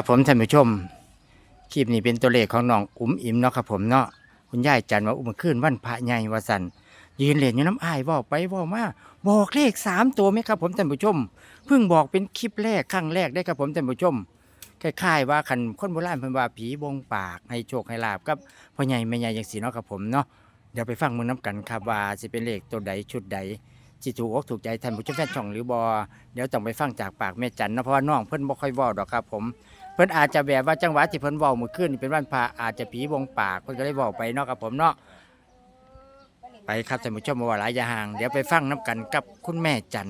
ครับผมท่านผู้ชมคลิปนี้เป็นตัวเลขของน้องอุ้มอิมเนาะครับผมเนาะคุณยายจันว่าอุ้มขึ้นวันพระใหญ่วสันยืนเล่นอยู่น้ำอายเว่าไปเว่ามาบอกเลขสามตัวไหมครับผมท่านผู้ชม เพิ่งบอกเป็นคลิปแรกครั้งแรกได้ครับผมท่านผู้ชมคล้ายๆว่าคันคนโบราณเพิ่นว่าผีบงปากให้โชคให้ลาบกับพ่อใหญ่แม่ใหญ่อย่างสีเนาะครับผมเนาะเดี๋ยวไปฟังมึงน้ำกันครับว่าจะเป็นเลขตัวใดชุดใดสิถูกอกถูกใจท่านผู้ชมแฟนช่องหรือบอเดี๋ยวต้องไปฟังจากปากแม่จันเนาะเพราะว่าน้องเพิ่นบ่ค่อยเว้าดอกครับผม เพิ่นอาจจะแบบว่าจังหวะที่เพิ่นเว้าเมื่อคืนนี่เป็นวันพระอาจจะผีบงปากเพิ่นก็เลยเว้าไปเนาะครับผมเนาะไปครับท่านผู้ชมมาว่าหลายอยาห่างเดี๋ยวไปฟังน้กันกับคุณแม่จัน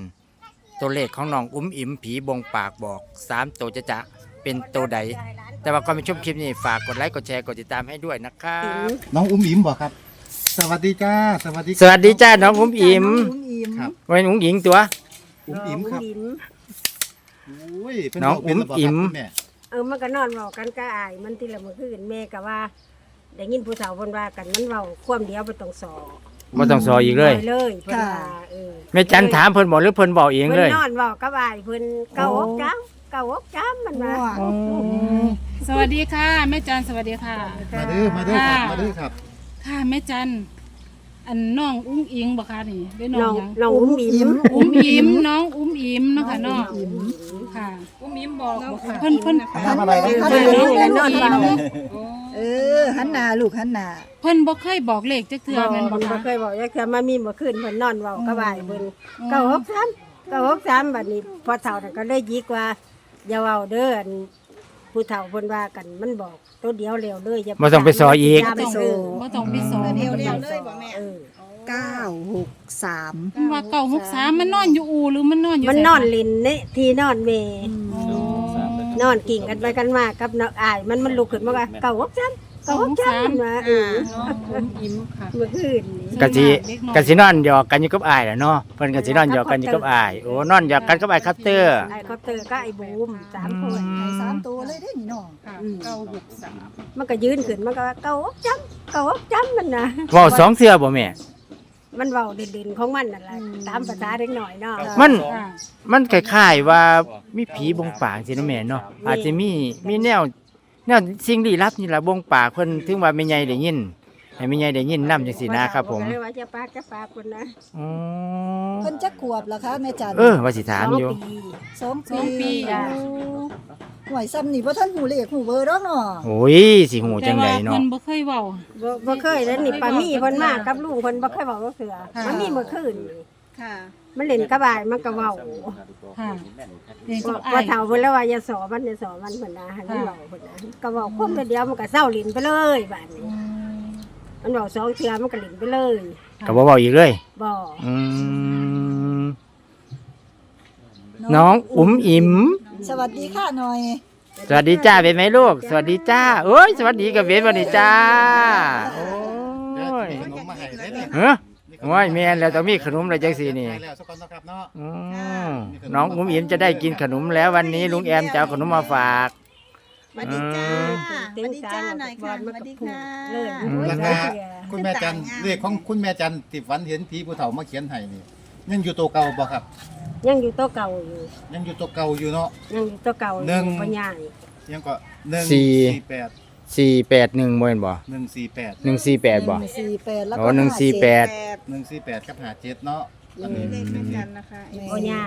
ตัวเลขของน้องอุ้มอิมผีบงปากบอกสามตัวจะจะเป็นตัวใด แต่ว่าก่อนไปชมคลิปนี้ฝากกดไลค์กดแชร์กดติดตามให้ด้วยนะครับ น้องอุ้มอิมบอกครับ สวัสดีจ้า สวัสดีสวัสดีจ้าน้องอุ้มอิมน้องอิมครับเป็นอุ้งหญิงตัว อุ้มอิมครับน้งมโอ้ยเพิ่น้องบกเป็นระบอุ้มอิ๋มครับคุณแม่ เออมันก็นอนเว้ากันก็อาย มันทีละมื้อคืนแม่ก็ว่าได้ยินผู้เฒ่าเพิ่นว่ากันมันเว้าความเดียวบ่ต้องสอบ่ต้องซออีกเลยปเลยเพิ่นว่าเออแม่จันถามเพิ่นบอกหรือเพิ่นบอกเองเพิ่เลยนนอนเว้ากับอายเพิ่นเก้าอกจ้ำเก้าอกจ้ำมันว่าสวัสดีค่ะแม่จันสวัสดีค่ะ มาเด้อมาเด้อครับค่ะมาเด้อครับ ค่ะแม่จัน อันน้องอุ้งอิงบ่คะนี่ได้น้น้อองงหยังน้องอุ้มอิมอุ้มอิมน้องอุ้มอิมเนาะค่ะน้องค่ะ อุ้มอิมบอกบอกค่ะเพิ่นเพิ่นทำอะไรนะเพิ่นเพิ่นนอนเว้าเออหันหน้าลูกหันหน้าเพิ่นบ่เคยบอกเลขจักเทื่อบ่แม่นบ่บ่คะ เคยบอกจักเทื่อมามีเมื่อคืนเพิ่นนอนเว้ากับอายเพิ่นเก้าอกจ้ำเก้าอกจ้ำบัดนี้พอเฒ่านั่นก็เลยยิกว่าอย่าเว้าเด้ออัน ผู้เฒ่าเพิ่นว่ากันมันบอกตัวเดียวเร็วเลยอย่าบ่ต้องไปซอยอีก ย่าไปโซบ่ต้องไปสอนเดียวเดียวเลยบ่แม่เออเก้าหกสามเพิ่นว่าเก้าหกสามมันนอนอยู่อูหรือมันนอนอยู่มันไสนอนลินนี่ที่นอนเมอ๋อนอนกิ่งกันไปกันมากับนกอาย มันมันลุกขึ้นมาว่าเก่าวักจ้ำ เก่าวักจ้ำมันมาเออน้องอุ้มอิมค่ะเมื่อคืนนี้กะสิกะสินอนหยอกกันอยู่กับอายแหละเนาะเพิ่นกะสินอนหยอกกันอยู่กับอายโอ้นอนหยอกกันกับอายครับเตอร์ไอ้คอปเตอร์ก็ไอ้บูมสามคนให้สามตัวเลยได้นี่น้องค่ะเก้าหกสามมันก็ยืนขึ้นมันก็ว่าเก่าวักจ้ำเก่าวักจ้ำมันนะเว้าสองเทื่อบ่แม่ มันเว้าเด่นๆของมันนั่นแหละตามภาษาเด็กหน่อยเนาะมันค่ะมันคล้ายๆว่ามีผีบงปากสิเนาะแม่เนาะอาจจะมีมีแนว แนวสิ่งลี้ลับนี่ล่ะบงปากเพิ่นถึงว่าแม่ใหญ่ได้ยินให้แม่ใหญ่ได้ยินนํจังซี่นะครับ ผมก็เลยว่าจะปากจะปากคนนะอ๋อเพิ่นจักขวบแล้วคะแม่จันเออว่าสิถามอยู่สงปีสองสองปีจ้ะ หวยซ้ำนี่บ่ทันหูเลขหูเบอร์ดอกเนาะโอ้ยสิหูจังไดแต่ว่าเนาะเพิ่นบ่เคยเว้า บ่บ่เคยแล้วนี่ปามี่เพิ่นมากับลุงเพิ่นบ่เคยบอกว่าเสือค่ะ มันมีเมื่อคืนนี่ค่ะ มันเล่นกระบายมันก็เว้าค่ะเด็กว่ากับว่าอ้ายเฒ่าเพิ่นแล้วว่าอย่าสอมันอย่าสอมันเพิ่นนะให้มันเว้าเพิ่นนะก็เว้าคมเดียวมันก็เศร้าลิ้นไปเลยบัดนี้ อืมมันเว้าสองเทื่อมันก็ลิ้นไปเลยก็บ่เว้าอีกเลย บ่อืมน้องอุ๋มอิ๋มสวัสดีค่ะหน่อย สวัสดีจ้าเป็นไหมลูก สวัสดีจ้าเอ้ยสวัสดีกับเวนสวัสดีจ้าโอ้เดี๋ยวยมีขนมมาให้ได้เลย เฮ้ย โอ้ยแม่นแล้วต้องมีขนมอะไรจังสีนี่ได้แล้วสักคนนะครับเนาะอืมน้องอุ๋มอิ๋มจะได้กินขนมแล้ววันนี้ลุงแอมจะเอาขนมมาฝาก สวัสดีจ้าเต็สวัมสดีตาจ้าหน่อยค่ะบสมัวัสก็ดีพูค่ะเลยอืมโอ้ยแล้วเสีก็ยคุณแม่จันเลขของคุณแม่จันติฝันเห็นผีผู้เฒ่ามาเขียนให้นี่ยังอยู่ตัวเก่าบ่ครับ ยังอยู่โต๊ะเก่าอยู่ยังอยู่ตัวเก่าอยู่เนาะ ยังอยู่โต๊ะเก่าอหนึ่ยู่ง ปัญญายังก็หนึ่งสี่แปด สี่แปดหนึ่งโมนบ่หนึ่งสี่แปดหนึ่งสี่แปดบ่ หนึ่งสี่แปดแล้วโอ้ก็หนึ่งสี่แปด หนึ่งสี่แปดกับหาเจ็ดเนาะอันเลนี้ขแม่จันนะคะปัญญา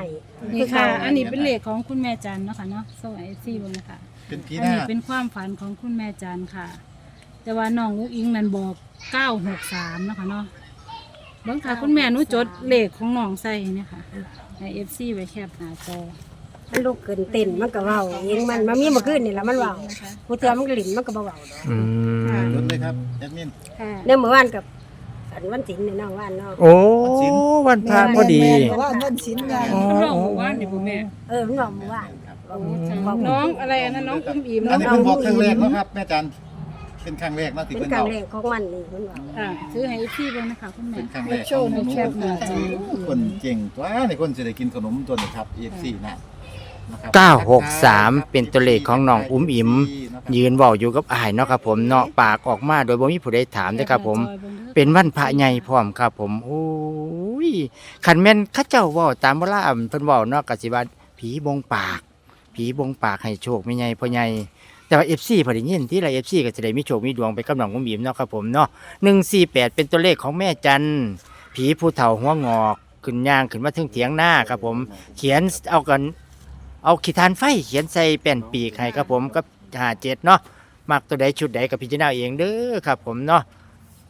นี่ค่ะ อันนี้เป็นเลขของคุณแม่จันเนาะค่ะเนาะสวัสดีซี่บนนะคะเป็นผีอันหน้านี้เป็นความฝันของคุณแม่จันค่ะ แต่ว่าน้องอุ้งอิงนั่นบอก963เนาะค่ะเนาะเบังค่ะคุณแม่หนูจดเลขของน้องใส่เนี่ยค่ะใน FC ไว้แคบหน้าจอ มันลุกขึ้นเต้นมันก็เว้าเองมันมันมีเมื่อคืนนี่แหละมันเว้าผู้เทื่อมันก็ลิ้นมันก็บ่เว้าดอกอืมจดเลยครับแอดมิน เนื่อเมื่อวานกับอันวันศิลป์ในน้องว่านเนาะโอ้วันพระพอดี แม่นว่าวันศิลป์ไงอ๋อ น้องบอกว่านี่บ่แม่เออมันบอกเมื่อวานบอกน้องอะไรอันนั้นน้องอุ้มอิ่มอันนี้เพิ่งบอกครั้งแรกเนาะครับแม่จัน เป็นครั้งแรกเนาะที่เป็นเพิ่นการบอกเล่นของมันนี่มันบอกอ่าซื้อให้ FC เบิ่งนะคะคุณแม่เป็นครั้งแรกโชว์ในแคปหน้าจอคนเก่งตัวในคนจะได้กินขนมตัวนี้ครับ EFC นะนะครับเก้าหกสามเป็นตัวเลขของน้องอุ๋มอิ๋ม ยืนเว้าอยู่กับอายเนาะครับผมเนาะปากออกมาโดยบ่มีผู้ใดถามเด้อครับผม เป็นวันพระใหญ่พร้อมครับผมโอ้ยขันแม่นเข้าเจ้าเว่าตามโบราณเพิ่นเว้าเนาะก็สิว่าผีบงปาก ผีบงปากให้โชคไม่ใหญ่พ่อใหญ่ แต่ว่า FC พอดียินที่ไรเอฟซีก็จะได้มีโชคมีดวงไปกับน้องกุ้มบิมเนาะครับผมเนาะหนึ่งสี่แปดเป็นตัวเลขของแม่จันผีผู้เฒ่าหัวงอกขึ้นย่างขึ้นมาถึงเถียงหน้าครับผม เขียนเอากัน เอาขีดทานไฟเขียนใส่แป่นปีกให้ครับผมก็หาเจ็ดเนาะมักตัวใดชุดใดกับพิจารณาเองเด้อครับผมเนาะ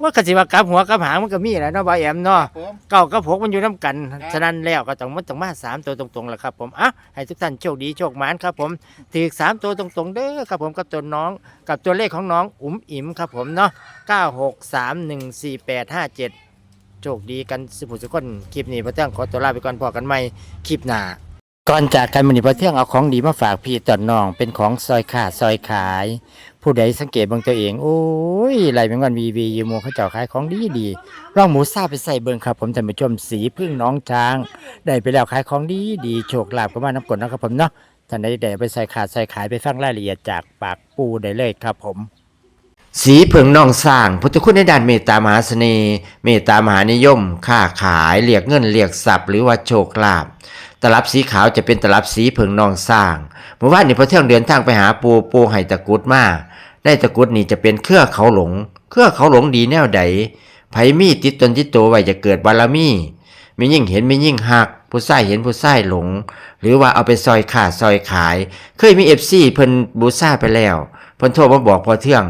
ว่ากสิว่ากลับหัวกลับหางมันก็มีแหล้วเนาะบ่าวแอมเนาะ ผม เก้ากับหกมันอยู่น้ำกัน ครับ ฉะนั้นแล้วก็ต้องมันต้องมาสามตัวตรงๆแหละครับผมอะให้ทุกท่านโชคดีโชคหมานครับผมถือสามตัวตรงๆเด้อครับผมกับตัวน้องกับตัวเลขของน้องอุ๋มอิ๋มครับผมเนาะเก้าหกสามหนึ่งสี่แปดห้าเจ็ดโชคดีกันสุภุสุคนคลิปนี้พระเจ้าขอตัวลาไปก่อนพอกันใหม่คลิปหน้า ก่อนจากกันมันนี้พระเที่ยงเอาของดีมาฝากพี่ต่อน้องเป็นของซอยขาดซอยขาย ผู้ใดสังเกตเบางตัวเอง โอ้ยไหลเป็นวันวีวียูโมเขาเจ้าขายของดีดีร่องหมูซาไปใส่เบิงครับ ผมท่านผู้ชมสีพึ่งน้องช้าง ได้ไปแล้วขายของดีดีโชคลาภก็มาน้ำกลนะครับผมเนาะท่านใดได้ไปใส่ขาดใส่ขายไปฟังรายละเอียดจากปากปูได้เลยครับผมสีเผิงน้องสร้างพุทธคุณในด้านเมตตามหาเสน่ห์เมตตามหานิยม ค้าขายเรียกเงินเรียกทรัพย์หรือว่าโชคลาภ ตลับสีขาวจะเป็นตลับสีเผิงนองสร้างเมื่อวานนี้พอเที่ยงเดินทางไปหาปูปูไห้ตะกุดมาได้ตะกุดนี่จะเป็นเครือเขาหลง เครือเขาหลงดีแนวใดไผมีติดตนติดตัวไว้จะเกิดบารมีมียิ่งเห็นมียิ่งหัก ผู้ใส่เห็นผู้ใส่หลง หรือว่าเอาไปซอยขาดซอยขาย เคยมีเอฟซีเพิ่นบูซ่าไปแล้วเพิ่นโทรมาบอกพอเที่ยง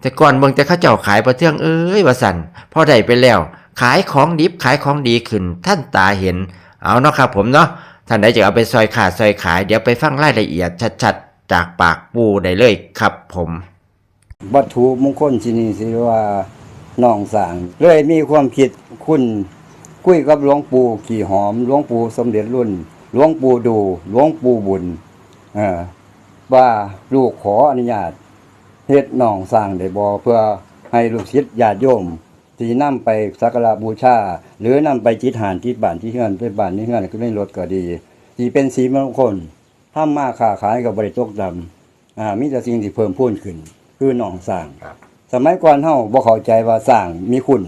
แต่ก่อนเบิ่งแต่เขาเจ้าขายปลาเทืองเอ้ยว่าสันพอได้ไปแล้ว ขายของดิบขายของดีขึ้นท่านตาเห็น เอาเนาะครับผมเนาะ ท่านใดจะเอาไปซอยขาดซอยขาย เดี๋ยวไปฟังรายละเอียดชัดๆ จากปากปูได้เลยครับผม วัตถุมงคลที่นี่สิว่าน้องสางเลยมีความคิดคุณคุยกับหลวงปู่ขี่หอมหลวงปู่สมเด็จรุ่นหลวงปู่ดูหลวงปู่บุญเออว่าลูกขออนุญาตเฮ็ดน้องสร้างได้บ่เพื่อให้ลูกศิษย์ญาติโยม ที่นำไปสักการะบูชา หรือนำไปจิตหานที่บ้านที่เฮือนไปบ้านที่เฮือนก็ได้รถก็ดีที่เป็นสีมงคลทำมาค้าขายกับบริตกดำอ่ามีแต่สิ่งที่เพิ่มพูนขึ้น คือหนองสร้างสมัยก่อนเฮาบ่เข้าใจว่าสร้างมีคุณ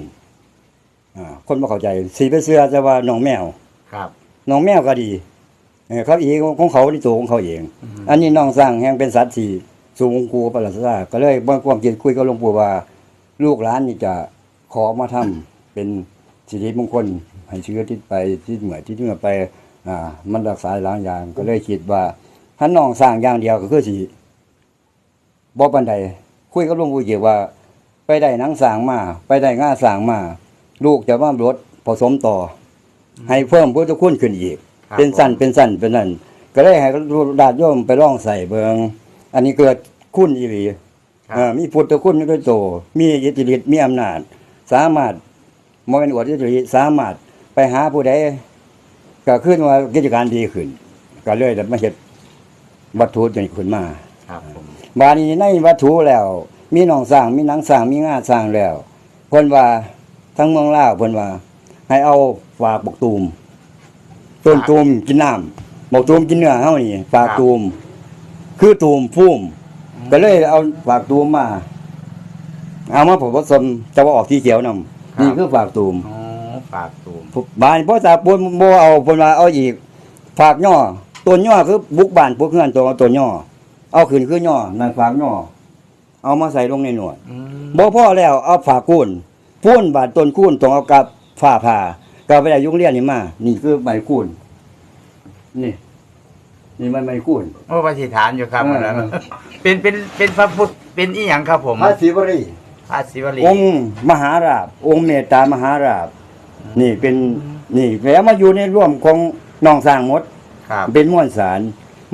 อ่าคนบ่เข้าใจ สีไปเสื้อจะว่าหนองแมวครับหนองแมวก็ดีเออเขาอีกของเขาที่ตัวของเขาเอง อันนี้หนองสร้างแห่งเป็นสัตว์ที่สูงกูประหลาดซาก็เลยบ่ความคิดคุยกับหลวงปู่ว่า ลูกหลานนี่จะ ขอมาทำเป็นสิริมงคลให้เชื้อที่ไปที่เหมือที่เหมือไปอ่ามันรักษาหลายอย่างก็เลยคิดว่าถ้าน้องสร้างอย่างเดียวก็คือสิบ่ปานใดคุยกับหลวงปู่เกี่ยวว่า ไปได้หนังสร้างมา ไปได้ง่าสร้างมา ลูกจะว่ารถผสมต่ออให้เพิ่มพุทธคุณขึ้นอีกครับเป็นสั้นเป็นสั้นเป็นนั่นก็เลยให้ดาดโยมไปร่องใส่เบิงอันนี้เกิดคุณอีหลีครับเอ่อมีพุทธคุณด้วยโตมีอิทธิฤทธิ์มีอำนาจ สามารถมเป็นอวดอิทธิฤทธิ์สามารถไปหาผู้ใดก็ขึ้นว่ากิจการดีขึ้น ก็เลยได้มาเฮ็ดวัตถุนี้ขึ้นมาครับผมบาดนี้ในวัตถุแล้ว มีหนองสร้างมีหนังสร้างมีงาสร้างแล้วเพิ่นว่าทั้งเมืองลาวเพิ่นว่า ให้เอาฝากบกตูมต้นตูมกินน้ำบกตูมกินเนื้อเฮานี่ฝากตูม คือตูมพุ่มก็เลยเอาฝากตูมมา เอามาผมผสมจะว่าออกที่เขียวนำนี่คือฝากตูมอ๋อปากตูมบ้านพ่อตาปนบ่เอาเพิ่นว่าเอาอีก ฝากย่อต้นย่อคือบุกบ้านพวกเฮือนตัวต้นย่อเอาขึ้นคือย่อนั่นฝากย่อเอามาใส่ลงในหนวด อืมบ่พอแล้วเอาฝากคูนพูนบาดต้นคูนต้องเอากับฝ้าผ่าก็ไปได้ยุงเรียนนี่มานี่คือไม้คูนนี่ นี่มันไม้คูนโอ้ปฏิฐานอยู่ครับเอออันนั้นเป็นเป็นเป็นพระพุทธเป็นอีหยังครับผมพระศิวรี พระศิวลีองค์มหาราบ องค์เมตตามหาราบ นี่เป็นนี่แล้วมาอยู่ในร่วมของน้องสร้างหมด ครับเป็นม้วนสาร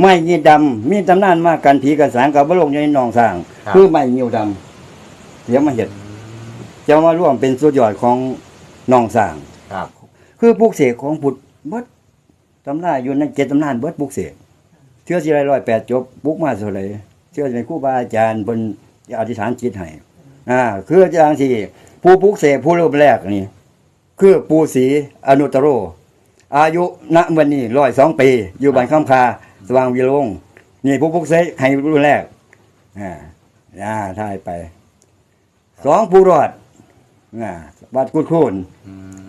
ไม้ยีดำมีตำนานมากกันผีกันสางกับบลงอยู่ในหนองสร้างครับคือไม้ยีดำเดี๋ยวมาเห็ดจะมาร่วมเป็นสุดยอดของหนองสร้าง ครับ คือปลูกเสกของพุทธเบิดตำนาอยู่ในเจ็ดตำนานเบิดปลูกเสกเชื่อสิไรร้อยแปดจบปลูกมาเท่าไหร่เชื่อในครูบาอาจารย์บนอธิษฐานจิตให้ อ่าคืออาจารย์ที่ผู้ปลูกเสกผู้รูปแรกนี่ คือปูศรีอนุตตโร อายุณวันนี้ร้อยสองปี อยู่บ้านข้ามคา สว่างวิโรงนี่ผู้พุกเสกให้รุ่นแรกอ่าอ่าท่ายไปสองผู้รอดอ่าวัดกุดคูน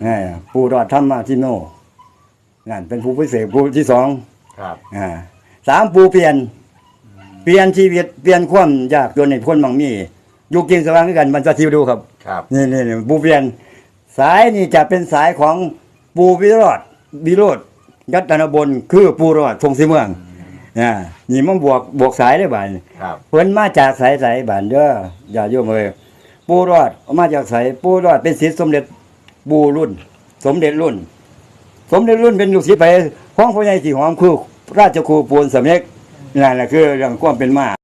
อ่าผู้รอดธรรมาทิโนนั่นเป็นผู้พิเศษผู้ที่สองครับอ่าสามปูเปลี่ยน เปลี่ยนชีวิตเปลี่ยนความยากจนในคนบางมี อยู่กินสว่างด้วยกันมันจะทิวดูครับ ครับ นี่นี่นี่ปูเปลี่ยน สายนี่จะเป็นสายของปูวิโรธวิโรธยัตนบนคือปูรอดพงศรีเมืองอ่านี่มันบวกบวกสายได้บ่ายครับเพิ่นมาจากสายสายบ้านเด้ออย่าโยมเอ้ยปูรอดมาจากสายปูรอดเป็นศิษย์สมเด็จปูรุ่น สมเด็จรุ่น สมเด็จรุ่นเป็นลูกศิษย์ไปของพ่อใหญ่ที่หอมคือราชครูปูนสำเร็จนั่นแหละคือเรื่องความเป็นมา